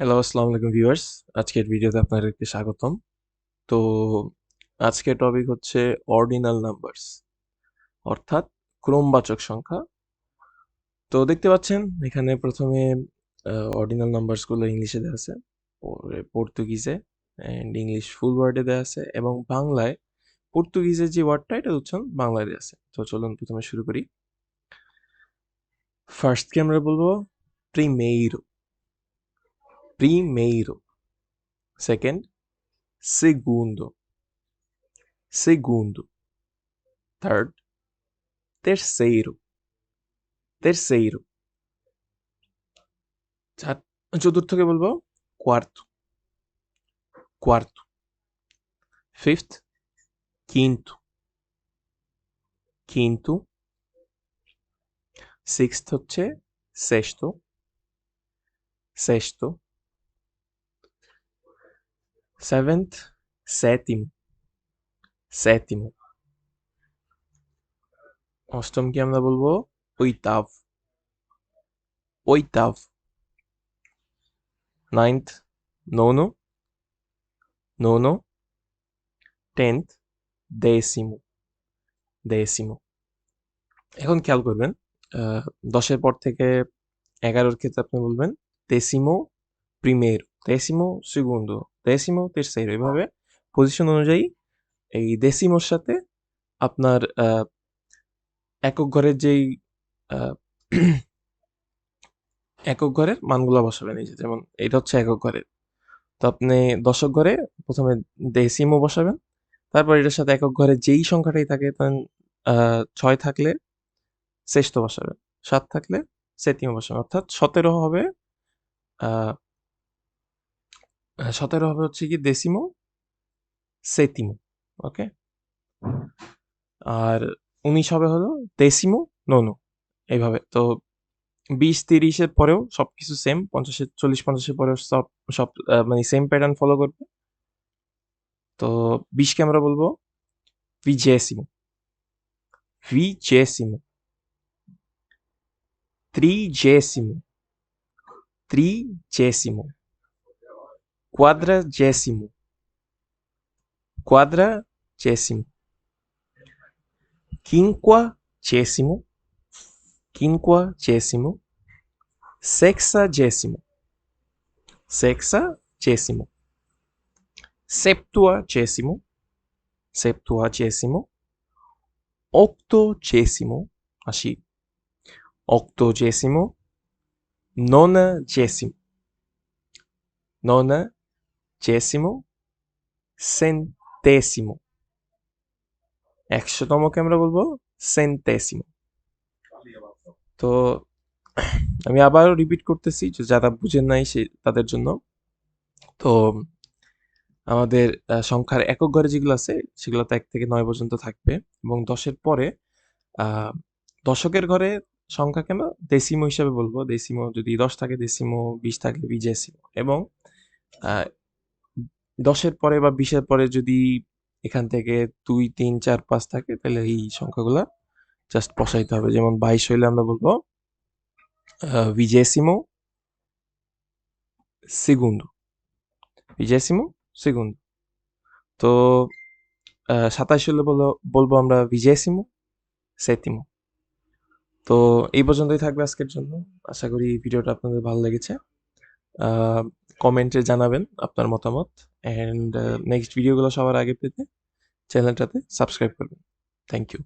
Hello আসসালামু আলাইকুম viewers আজকের ভিডিওতে আপনাদেরকে স্বাগতম। তো আজকের টপিক হচ্ছে অর্ডিনাল নাম্বারস অর্থাৎ ক্রমবাচক সংখ্যা। তো দেখতে পাচ্ছেন, এখানে প্রথমে অর্ডিনাল নাম্বারসগুলো ইংলিশে দেওয়া আছে, পরে পর্তুগিজে অ্যান্ড ইংলিশ ফুল ওয়ার্ডে দেওয়া আছে, এবং বাংলায় পর্তুগিজের যে ওয়ার্ডটা এটা উচ্চারণ বাংলায় দেওয়া আছে। তো চলুন প্রথমে শুরু করি। ফার্স্ট কি আমরা বলব? প্রিমেইরো primeiro. Second, segundo. Segundo. Third, terceiro. Terceiro. চার চতুর্থকে বলবো cuarto. Cuarto. Fifth, quinto. Quinto. Sixth হচ্ছে sexto. Sexto. Seventh, sétimo. Sétimo. অষ্টম কি আমরা বলব oitavo. Oitavo. Ninth, nono. Nono. Tenth, décimo. Décimo. এখন খেয়াল করবেন দশের পর থেকে এগারোর ক্ষেত্রে আপনি বলবেন décimo primero, décimo segundo, décimo tercero এভাবে পজিশন অনুযায়ী এই ডেসিমোর সাথে আপনার একক ঘরের যেই একক ঘরের মানগুলো বসাবেন। এই যে যেমন এটা হচ্ছে একক ঘরের। তো আপনি দশক ঘরে প্রথমে ডেসিমো বসাবেন তারপর এটার সাথে একক ঘরে যেই সংখ্যাটাই থাকে তখন ছয় থাকলে শ্রেষ্ঠ বসাবেন সাত থাকলে সেতিমো বসাবেন। অর্থাৎ সতেরো হবে সতেরো হবে হচ্ছে কি দেসিমো সেতিমো ওকে আর উনিশ হবে হলো দেসিমো নোনো এইভাবে। তো বিশ, তিরিশের পরেও সব কিছু সেম পঞ্চাশের, চল্লিশ, পঞ্চাশের পরেও সব সব মানে সেম প্যাটার্ন ফলো করবে। তো বিশকে আমরা বলব vigésimo vigésimo trigésimo trigésimo quadragésimo. Quadragésimo. Quinquagésimo. Quinquagésimo. Sexagésimo. Sexagésimo. Septuagésimo. Septuagésimo. Octogésimo. Así octogésimo. Nonagésimo nonagésimo centésimo একশোতমকে আমরা বলব? সেন্টেসিমো। তো আমি আবারও রিপিট করতেছি, যে যারা বুঝেন নাই সে, তাদের জন্য। তো আমাদের সংখ্যার একক ঘরে যেগুলো আছে, সেগুলো তো এক থেকে নয় পর্যন্ত থাকবে। এবং দশের পরে দশকের ঘরে সংখ্যা কেন? দেসিমো হিসাবে বলব। দেসিমো যদি দশ থাকে দেসিমো বিশ থাকলে বিজেসিমো। এবং দশের পরে বা বিশের পরে যদি এখান থেকে দুই, তিন, চার, পাঁচ থাকে, তাহলে এই সংখ্যাগুলা জাস্ট বসাইতে হবে। যেমন বাইশ হইলে আমরা বলব vigésimo segundo vigésimo segundo তো সাতাশ হলে বলব বলব আমরা vigésimo sétimo তো, এই পর্যন্তই থাকবে আজকের জন্য। আশা করি ভিডিওটা আপনাদের ভালো লেগেছে। কমেন্টে জানাবেন আপনার মতামত। অ্যান্ড নেক্সট ভিডিওগুলো সবার আগে পেতে চ্যানেলটাতে সাবস্ক্রাইব করবেন। Thank you